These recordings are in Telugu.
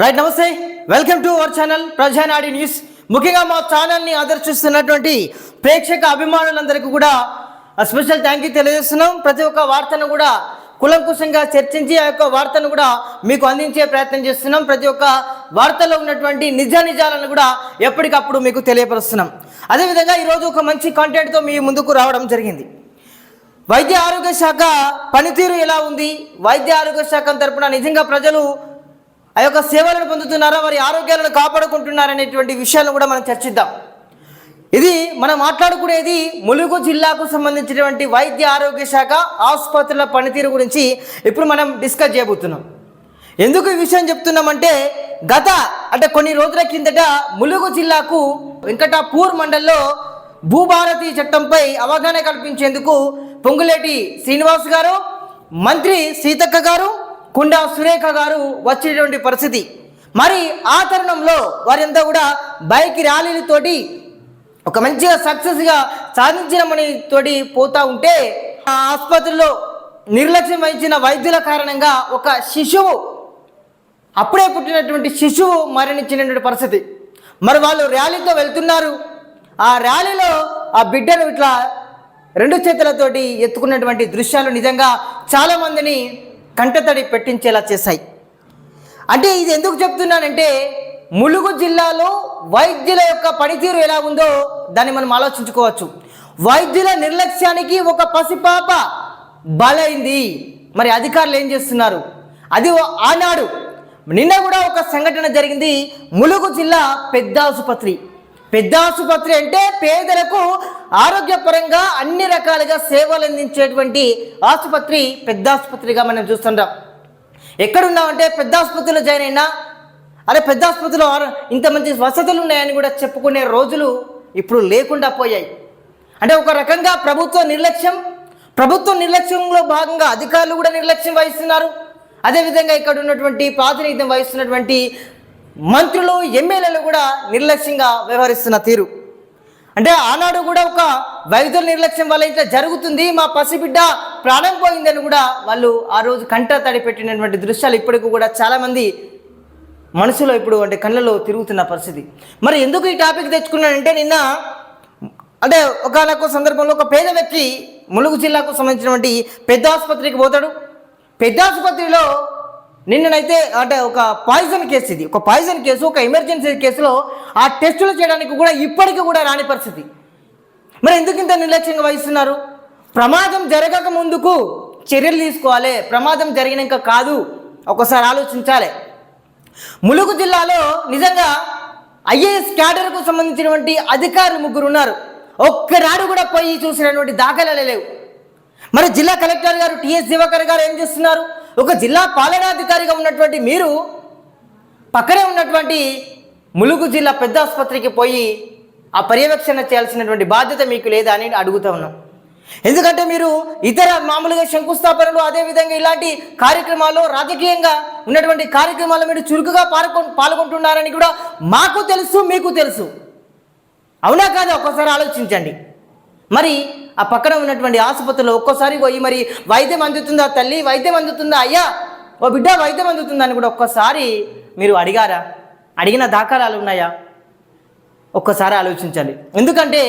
రైట్ నమస్తే. Welcome to our channel Prajanadi news ముఖ్యంగా మా ఛానల్ని ఆదర్శిస్తున్నటువంటి ప్రేక్షక అభిమానులందరికీ కూడా స్పెషల్ థ్యాంక్ యూ తెలియజేస్తున్నాం. ప్రతి ఒక్క వార్తను కూడా కులంకుశంగా చర్చించి ఆ యొక్క వార్తను కూడా మీకు అందించే ప్రయత్నం చేస్తున్నాం. ప్రతి ఒక్క వార్తలో ఉన్నటువంటి నిజ నిజాలను కూడా ఎప్పటికప్పుడు మీకు తెలియపరుస్తున్నాం. అదేవిధంగా ఈరోజు ఒక మంచి కంటెంట్తో మీ ముందుకు రావడం జరిగింది. వైద్య ఆరోగ్య శాఖ పనితీరు ఎలా ఉంది? వైద్య ఆరోగ్య శాఖ తరపున నిజంగా ప్రజలు ఆ యొక్క సేవలను పొందుతున్నారా వారి ఆరోగ్యాలను కాపాడుకుంటున్నారనేటువంటి విషయాలను కూడా మనం చర్చిద్దాం. ఇది మనం మాట్లాడుకునేది ములుగు జిల్లాకు సంబంధించినటువంటి వైద్య ఆరోగ్య శాఖ ఆసుపత్రుల పనితీరు గురించి ఇప్పుడు మనం డిస్కస్ చేయబోతున్నాం. ఎందుకు ఈ విషయం చెప్తున్నామంటే గత అంటే కొన్ని రోజుల కిందట ములుగు జిల్లాకు వెంకటాపూర్ మండల్లో భూభారతి చట్టంపై అవగాహన కల్పించేందుకు పొంగులేటి శ్రీనివాస్ గారు మంత్రి సీతక్క గారు కుండా సురేఖ గారు వచ్చేటువంటి పరిస్థితి. మరి ఆ తరుణంలో వారంతా కూడా బైక్ ర్యాలీలతోటి ఒక మంచిగా సక్సెస్గా సాధించిన మని తోటి పోతూ ఉంటే ఆ ఆసుపత్రిలో నిర్లక్ష్యం వహించిన వైద్యుల కారణంగా ఒక శిశువు అప్పుడే పుట్టినటువంటి శిశువు మరణించినటువంటి పరిస్థితి. మరి వాళ్ళు ర్యాలీతో వెళ్తున్నారు. ఆ ర్యాలీలో ఆ బిడ్డను ఇట్లా రెండు చేతులతోటి ఎత్తుకున్నటువంటి దృశ్యాలు నిజంగా చాలామందిని కంటతడి పెట్టించేలా చేశాయి. అంటే ఇది ఎందుకు చెప్తున్నానంటే ములుగు జిల్లాలో వైద్యుల యొక్క పనితీరు ఎలా ఉందో దాన్ని మనం ఆలోచించుకోవచ్చు. వైద్యుల నిర్లక్ష్యానికి ఒక పసిపాప బలైంది. మరి అధికారులు ఏం చేస్తున్నారు? అది ఓ- ఆనాడు నిన్న కూడా ఒక సంఘటన జరిగింది. ములుగు జిల్లా పెద్ద ఆసుపత్రి. పెద్ద ఆసుపత్రి అంటే పేదలకు ఆరోగ్యపరంగా అన్ని రకాలుగా సేవలు అందించేటువంటి ఆసుపత్రి పెద్ద ఆసుపత్రిగా మనం చూస్తుంటాం. ఎక్కడున్నామంటే పెద్ద ఆసుపత్రిలో జాయిన్ అయినా అరే పెద్ద ఆసుపత్రిలో ఇంత మంచి వసతులు ఉన్నాయని కూడా చెప్పుకునే రోజులు ఇప్పుడు లేకుండా పోయాయి. అంటే ఒక రకంగా ప్రభుత్వ నిర్లక్ష్యం ప్రభుత్వ నిర్లక్ష్యంలో భాగంగా అధికారులు కూడా నిర్లక్ష్యం వహిస్తున్నారు. అదేవిధంగా ఇక్కడ ఉన్నటువంటి ప్రాతినిధ్యం వహిస్తున్నటువంటి మంత్రులు ఎమ్మెల్యేలు కూడా నిర్లక్ష్యంగా వ్యవహరిస్తున్న తీరు. అంటే ఆనాడు కూడా ఒక వైద్యుల నిర్లక్ష్యం వల్ల ఇట్లా జరుగుతుంది మా పసిబిడ్డ ప్రాణం పోయిందని కూడా వాళ్ళు ఆ రోజు కంట తడి పెట్టినటువంటి దృశ్యాలు ఇప్పటికి కూడా చాలామంది మనసులో ఇప్పుడు అంటే కళ్ళలో తిరుగుతున్న పరిస్థితి. మరి ఎందుకు ఈ టాపిక్ తెచ్చుకున్నానంటే నిన్న అంటే ఒకనొక సందర్భంలో ఒక పేద వ్యక్తి ములుగు జిల్లాకు సంబంధించినటువంటి పెద్ద ఆసుపత్రికి పోతాడు. పెద్ద ఆసుపత్రిలో నిన్ననైతే అంటే ఒక పాయిజన్ కేసు ఇది. ఒక పాయిజన్ కేసు ఒక ఎమర్జెన్సీ కేసులో ఆ టెస్టులు చేయడానికి కూడా ఇప్పటికీ కూడా రాని పరిస్థితి. మరి ఎందుకు ఇంత నిర్లక్ష్యంగా వహిస్తున్నారు? ప్రమాదం జరగక ముందుకు చర్యలు తీసుకోవాలి. ప్రమాదం జరిగినాక కాదు. ఒకసారి ఆలోచించాలి. ములుగు జిల్లాలో నిజంగా ఐఏఎస్ క్యాడర్కు సంబంధించినటువంటి అధికారులు ముగ్గురు ఉన్నారు ఒక్కనాడు కూడా పోయి చూసినటువంటి దాఖలాలే లేవు. మరి జిల్లా కలెక్టర్ గారు టిఎస్ దివాకర్ గారు ఏం చేస్తున్నారు? ఒక జిల్లా పాలనాధికారిగా ఉన్నటువంటి మీరు పక్కనే ఉన్నటువంటి ములుగు జిల్లా పెద్ద ఆసుపత్రికి పోయి ఆ పర్యవేక్షణ చేయాల్సినటువంటి బాధ్యత మీకు లేదా అని అడుగుతా ఉన్నాం. ఎందుకంటే మీరు ఇతర మామూలుగా శంకుస్థాపనలు అదేవిధంగా ఇలాంటి కార్యక్రమాల్లో రాజకీయంగా ఉన్నటువంటి కార్యక్రమాల్లో మీరు చురుకుగా పాల్గొ పాల్గొంటున్నారని కూడా మాకు తెలుసు మీకు తెలుసు. అవునా కాదా? ఒక్కసారి ఆలోచించండి. మరి ఆ పక్కన ఉన్నటువంటి ఆసుపత్రిలో ఒక్కోసారి పోయి మరి వైద్యం అందుతుందా తల్లి? వైద్యం అందుతుందా? అయ్యా ఓ బిడ్డ వైద్యం అందుతుందా అని కూడా ఒక్కసారి మీరు అడిగారా? అడిగిన దాఖలాలు ఉన్నాయా? ఒక్కసారి ఆలోచించాలి ఎందుకంటే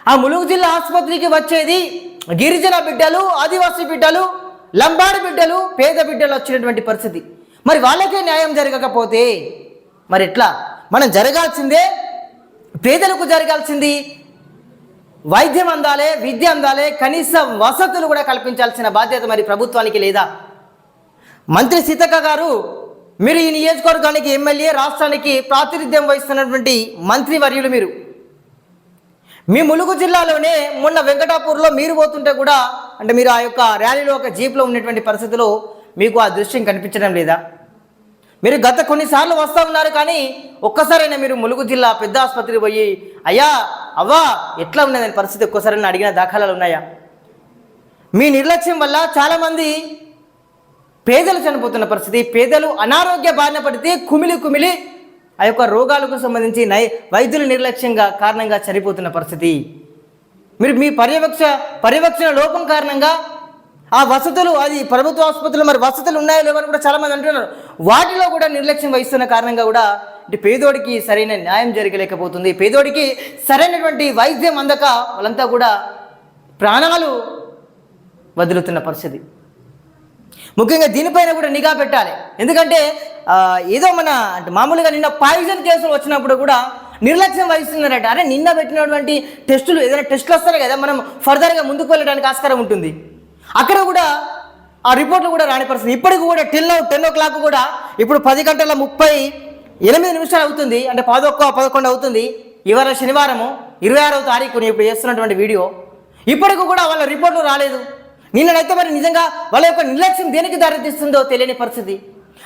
ఆ ములుగు జిల్లా ఆసుపత్రికి వచ్చేది గిరిజన బిడ్డలు ఆదివాసీ బిడ్డలు లంబాడి బిడ్డలు పేద బిడ్డలు వచ్చినటువంటి పరిస్థితి. మరి వాళ్ళకే న్యాయం జరగకపోతే మరి ఎట్లా? మనం జరగాల్సిందే పేదలకు జరగాల్సింది వైద్యం అందాలే విద్య అందాలే కనీస వసతులు కూడా కల్పించాల్సిన బాధ్యత మరి ప్రభుత్వానికి లేదా? మంత్రి సీతక్క గారు మీరు ఈ నియోజకవర్గానికి ఎమ్మెల్యే రాష్ట్రానికి ప్రాతినిధ్యం వహిస్తున్నటువంటి మంత్రి వర్యులు మీరు. మీ ములుగు జిల్లాలోనే మొన్న వెంకటాపూర్లో మీరు పోతుంటే కూడా అంటే మీరు ఆ యొక్క ర్యాలీలో ఒక జీప్లో ఉన్నటువంటి పరిస్థితిలో మీకు ఆ దృశ్యం కనిపించడం లేదా? మీరు గత కొన్నిసార్లు వస్తూ ఉన్నారు కానీ ఒక్కసారైనా మీరు ములుగు జిల్లా పెద్ద ఆసుపత్రికి పోయి అయ్యా అవ్వా ఎట్లా ఉన్నదని పరిస్థితి? ఒక్కసారైనా అడిగిన దాఖలాలు ఉన్నాయా? మీ నిర్లక్ష్యం వల్ల చాలామంది పేదలు చనిపోతున్న పరిస్థితి. పేదలు అనారోగ్య బారిన పడితే కుమిలి కుమిలి ఆ యొక్క రోగాలకు సంబంధించి నై వైద్యుల నిర్లక్ష్యంగా కారణంగా చనిపోతున్న పరిస్థితి. మీరు మీ పర్యవేక్ష పర్యవేక్షణ లోపం కారణంగా ఆ వసతులు అది ప్రభుత్వ ఆసుపత్రులు మరి వసతులు ఉన్నాయో లేవని కూడా చాలామంది అంటున్నారు. వాటిలో కూడా నిర్లక్ష్యం వహిస్తున్న కారణంగా కూడా పేదోడికి సరైన న్యాయం జరగలేకపోతుంది. పేదోడికి సరైనటువంటి వైద్యం అందక వాళ్ళంతా కూడా ప్రాణాలు వదులుతున్న పరిస్థితి. ముఖ్యంగా దీనిపైన కూడా నిఘా పెట్టాలి. ఎందుకంటే ఏదో మన అంటే మామూలుగా నిన్న పాయిజన్ కేసులు వచ్చినప్పుడు కూడా నిర్లక్ష్యం వహిస్తున్నారట. అరే నిన్న పెట్టినటువంటి టెస్టులు ఏదైనా టెస్టులు వస్తారు కదా మనం ఫర్దర్గా ముందుకు వెళ్ళడానికి ఆస్కారం ఉంటుంది. అక్కడ కూడా ఆ రిపోర్ట్లు కూడా రాని పరిస్థితి. ఇప్పటికి కూడా టెన్ టెన్ ఓ క్లాక్ కూడా ఇప్పుడు పది గంటల ముప్పై ఎనిమిది నిమిషాలు అవుతుంది అంటే పదొక్క పదకొండు అవుతుంది. ఇవాళ శనివారము ఇరవై ఆరవ తారీఖు నేను ఇప్పుడు చేస్తున్నటువంటి వీడియో. ఇప్పటికి కూడా వాళ్ళ రిపోర్ట్లు రాలేదు. నిన్ననైతే మరి నిజంగా వాళ్ళ యొక్క నిర్లక్ష్యం దేనికి దారితీస్తుందో తెలియని పరిస్థితి.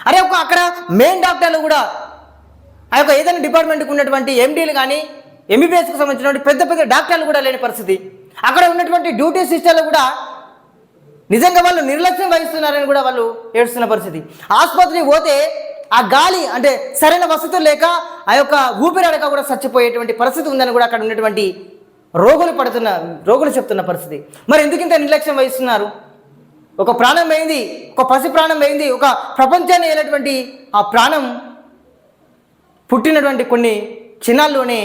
అరే ఒక అక్కడ మెయిన్ డాక్టర్లు కూడా ఆ యొక్క ఏదైనా డిపార్ట్మెంట్కి ఉన్నటువంటి ఎండీలు కానీ ఎంబీబీఎస్కి సంబంధించినటువంటి పెద్ద పెద్ద డాక్టర్లు కూడా లేని పరిస్థితి. అక్కడ ఉన్నటువంటి డ్యూటీ సిస్టర్లు కూడా నిజంగా వాళ్ళు నిర్లక్ష్యం వహిస్తున్నారని కూడా వాళ్ళు ఏడుస్తున్న పరిస్థితి. ఆసుపత్రికి పోతే ఆ గాలి అంటే సరైన వసతులు లేక ఆ యొక్క ఊపిరాడక కూడా చచ్చిపోయేటువంటి పరిస్థితి ఉందని కూడా అక్కడ ఉన్నటువంటి రోగులు పడుతున్న రోగులు చెప్తున్న పరిస్థితి. మరి ఎందుకు ఇంత నిర్లక్ష్యం వహిస్తున్నారు? ఒక ప్రాణం అయింది ఒక పసి ప్రాణం అయింది ఒక ప్రపంచాన్ని అయినటువంటి ఆ ప్రాణం పుట్టినటువంటి కొన్ని క్షణాల్లోనే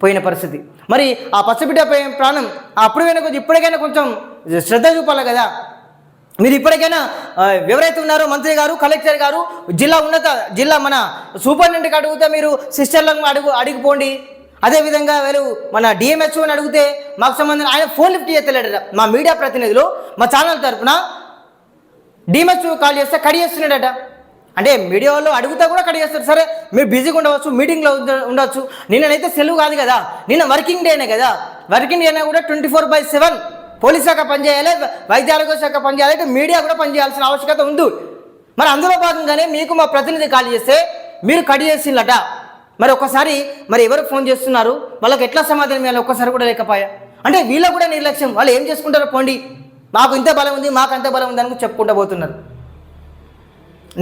పోయిన పరిస్థితి. మరి ఆ పసిబిడ్డ పోయిన ప్రాణం అప్పుడు అయినా కొంచెం ఇప్పటికైనా కొంచెం శ్రద్ధ చూపాలి కదా? మీరు ఇప్పటికైనా ఎవరైతే ఉన్నారో మంత్రి గారు కలెక్టర్ గారు జిల్లా ఉన్నత జిల్లా మన సూపరింటెండెంట్కి అడిగితే మీరు సిస్టర్లకు అడుగు అడిగిపోండి. అదేవిధంగా వీళ్ళు మన డిఎంహెచ్ఓని అడిగితే మాకు సంబంధించిన ఆయన ఫోన్ లిఫ్ట్ చేస్తలేడట మా మీడియా ప్రతినిధులు మా ఛానల్ తరఫున డిఎంహెచ్ఓ కాల్ చేస్తే కడి చేస్తున్నాడట. అంటే మీడియా వాళ్ళు అడుగుతా కూడా కడి చేస్తారు. సరే మీరు బిజీగా ఉండవచ్చు మీటింగ్లో ఉండవచ్చు నిన్ననైతే సెలవు కాదు కదా. నిన్న వర్కింగ్ డేనే కదా. వర్కింగ్ డేనే కూడా twenty four by seven. Police శాఖ పనిచేయాలి వైద్య ఆరోగ్య శాఖ పనిచేయాలి అంటే మీడియా కూడా పనిచేయాల్సిన ఆవశ్యకత ఉంది. మరి అందులో భాగంగానే మీకు మా ప్రతినిధి కాల్ చేస్తే మీరు కట్ చేసిందట మరి ఒక్కసారి మరి ఎవరు ఫోన్ చేస్తున్నారు? వాళ్ళకి ఎట్లా సమాధానం ఇవ్వాలి? ఒక్కసారి కూడా లేకపోయా? అంటే వీళ్ళకు కూడా నిర్లక్ష్యం. వాళ్ళు ఏం చేసుకుంటారో పోండి. మాకు ఇంత బలం ఉంది మాకు అంత బలం ఉంది అని చెప్పుకుంటూ పోతున్నారు.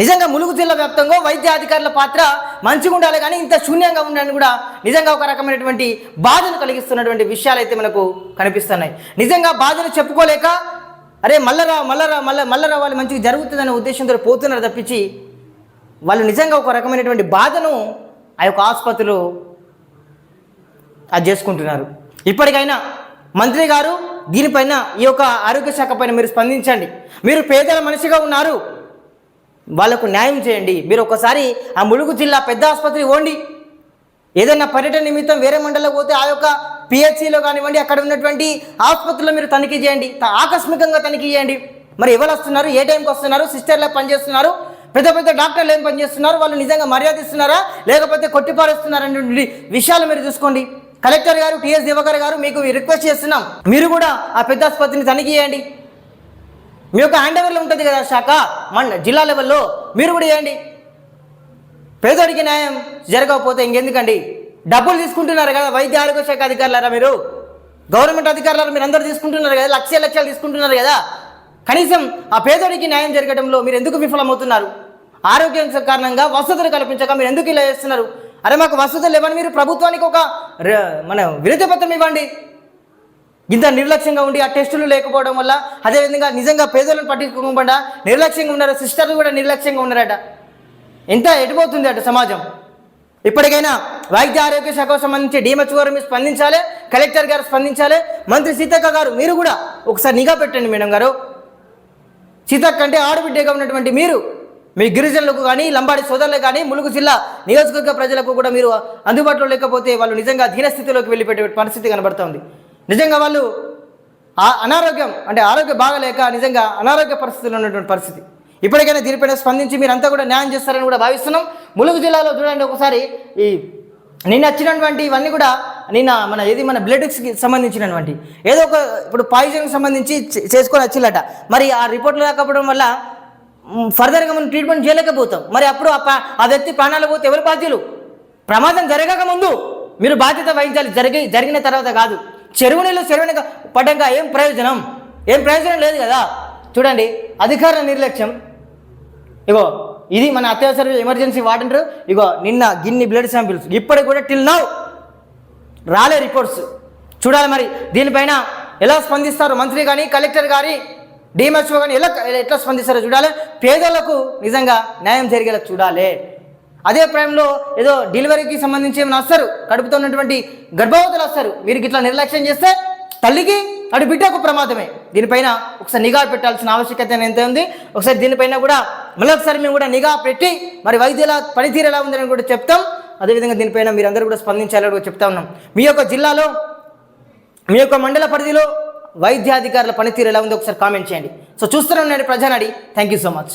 నిజంగా ములుగు జిల్లా వ్యాప్తంగా వైద్య అధికారుల పాత్ర మంచిగా ఉండాలి కానీ ఇంత శూన్యంగా ఉండాలని కూడా నిజంగా ఒక రకమైనటువంటి బాధను కలిగిస్తున్నటువంటి విషయాలు అయితే మనకు కనిపిస్తున్నాయి. నిజంగా బాధను చెప్పుకోలేక అరే మల్లరా మల్లరా మల్ల మల్లరా వాళ్ళు మంచిగా జరుగుతుందనే ఉద్దేశంతో పోతున్నారు తప్పించి వాళ్ళు నిజంగా ఒక రకమైనటువంటి బాధను ఆ యొక్క ఆసుపత్రిలో అది చేసుకుంటున్నారు. ఇప్పటికైనా మంత్రి గారు దీనిపైన ఈ యొక్క ఆరోగ్య శాఖ పైన మీరు స్పందించండి. మీరు పేదల మనిషిగా ఉన్నారు వాళ్ళకు న్యాయం చేయండి. మీరు ఒకసారి ఆ ములుగు జిల్లా పెద్ద ఆసుపత్రి ఓండి ఏదైనా పర్యటన నిమిత్తం వేరే మండలంలో పోతే ఆ యొక్క పిహెచ్సిలో కానివ్వండి అక్కడ ఉన్నటువంటి ఆసుపత్రిలో మీరు తనిఖీ చేయండి. ఆకస్మికంగా తనిఖీ చేయండి. మరి ఎవరు వస్తున్నారు? ఏ టైంకి వస్తున్నారు? సిస్టర్లు పనిచేస్తున్నారు? పెద్ద పెద్ద డాక్టర్లు ఏం పనిచేస్తున్నారు? వాళ్ళు నిజంగా మర్యాద ఇస్తున్నారా లేకపోతే కొట్టిపారేస్తున్నారా? విషయాలు మీరు చూసుకోండి. కలెక్టర్ గారు టిఎస్ దివాకర్ గారు మీకు రిక్వెస్ట్ చేస్తున్నాం. మీరు కూడా ఆ పెద్ద ఆసుపత్రిని తనిఖీ చేయండి. మీ యొక్క హ్యాండ్ ఓవర్లో ఉంటుంది కదా శాఖ? మన జిల్లా లెవెల్లో మీరు కూడా చేయండి. పేదోడికి న్యాయం జరగకపోతే ఇంకెందుకండి? డబ్బులు తీసుకుంటున్నారు కదా వైద్య ఆరోగ్య శాఖ అధికారులారా మీరు? గవర్నమెంట్ అధికారులారా మీరు అందరూ తీసుకుంటున్నారు కదా లక్ష లక్షలు తీసుకుంటున్నారు కదా? కనీసం ఆ పేదోడికి న్యాయం జరగడంలో మీరు ఎందుకు విఫలమవుతున్నారు? ఆరోగ్యం కారణంగా వసతులు కల్పించక మీరు ఎందుకు ఇలా చేస్తున్నారు? అరే మాకు వసతులు లేవని మీరు ప్రభుత్వానికి ఒక మన వినతి పత్రం ఇవ్వండి. ఇంత నిర్లక్ష్యంగా ఉండి ఆ టెస్టులు లేకపోవడం వల్ల అదేవిధంగా నిజంగా పేదలను పట్టించుకోకుండా నిర్లక్ష్యంగా ఉన్నారు? సిస్టర్లు కూడా నిర్లక్ష్యంగా ఉన్నారట. ఎంత ఎటుపోతుంది అట సమాజం? ఇప్పటికైనా వైద్య ఆరోగ్య శాఖకు సంబంధించి డిఎంహెచ్ గారు మీరు స్పందించాలి కలెక్టర్ గారు స్పందించాలి మంత్రి సీతక్క గారు మీరు కూడా ఒకసారి నిఘా పెట్టండి మేడం గారు. సీతక్క అంటే ఆడబిడ్డగా ఉన్నటువంటి మీరు. మీ గిరిజనులకు కానీ లంబాడి సోదరులకు కానీ ములుగు జిల్లా నియోజకవర్గ ప్రజలకు కూడా మీరు అందుబాటులో లేకపోతే వాళ్ళు నిజంగా దీనస్థితిలోకి వెళ్ళిపెట్టే పరిస్థితి కనబడుతోంది. నిజంగా వాళ్ళు ఆ అనారోగ్యం అంటే ఆరోగ్యం బాగలేక నిజంగా అనారోగ్య పరిస్థితులు ఉన్నటువంటి పరిస్థితి. ఇప్పటికైనా దీనిపైన స్పందించి మీరంతా కూడా న్యాయం చేస్తారని కూడా భావిస్తున్నాం. ములుగు జిల్లాలో చూడండి ఒకసారి ఈ నిన్న వచ్చినటువంటి ఇవన్నీ కూడా నిన్న మన ఏది మన బ్లడ్కి సంబంధించినటువంటి ఏదో ఒక ఇప్పుడు పాయిజన్కి సంబంధించి చే- చేసుకొని వచ్చిల్లట మరి ఆ రిపోర్ట్లు లేకపోవడం వల్ల ఫర్దర్గా మనం ట్రీట్మెంట్ చేయలేకపోతాం. మరి అప్పుడు ఆ ఆ వ్యక్తి ప్రాణాలు పోతే ఎవరు బాధ్యులు? ప్రమాదం జరగక ముందు మీరు బాధ్యత వహించాలి. జరిగి జరిగిన తర్వాత కాదు. చెరువు నీళ్ళు చెరువుని పడ్డాక ఏం ప్రయోజనం? ఏం ప్రయోజనం లేదు కదా? చూడండి అధికార నిర్లక్ష్యం. ఇగో ఇది మన అత్యవసర ఎమర్జెన్సీ వార్డెంటర్. ఇగో నిన్న గిన్ని బ్లడ్ శాంపిల్స్. ఇప్పటికి కూడా టిల్ నౌ రాలే రిపోర్ట్స్. చూడాలి మరి దీనిపైన ఎలా స్పందిస్తారు మంత్రి కానీ కలెక్టర్ కానీ డిఎంహెచ్ఓ కానీ ఎలా ఎట్లా స్పందిస్తారో చూడాలి. పేదలకు నిజంగా న్యాయం జరిగేలా చూడాలి. అదే ప్రైమ్లో ఏదో డెలివరీకి సంబంధించి ఏమైనా వస్తారు? కడుపుతో ఉన్నటువంటి గర్భవతులు వస్తారు. మీరు ఇట్లా నిర్లక్ష్యం చేస్తే తల్లికి అటు బిడ్డకు ప్రమాదమే. దీనిపైన ఒకసారి నిఘా పెట్టాల్సిన ఆవశ్యకత ఎంత ఉంది ఒకసారి దీనిపైన కూడా మళ్ళీ ఒకసారి మేము కూడా నిఘా పెట్టి మరి వైద్యుల పనితీరు ఎలా ఉందని కూడా చెప్తాం. అదేవిధంగా దీనిపైన మీరు కూడా స్పందించాలని కూడా చెప్తా ఉన్నాం. మీ యొక్క జిల్లాలో మీ యొక్క మండల పరిధిలో వైద్యాధికారుల పనితీరు ఎలా ఉందో ఒకసారి కామెంట్ చేయండి. సో చూస్తున్నాం నేను Prajanadi. Thank you so much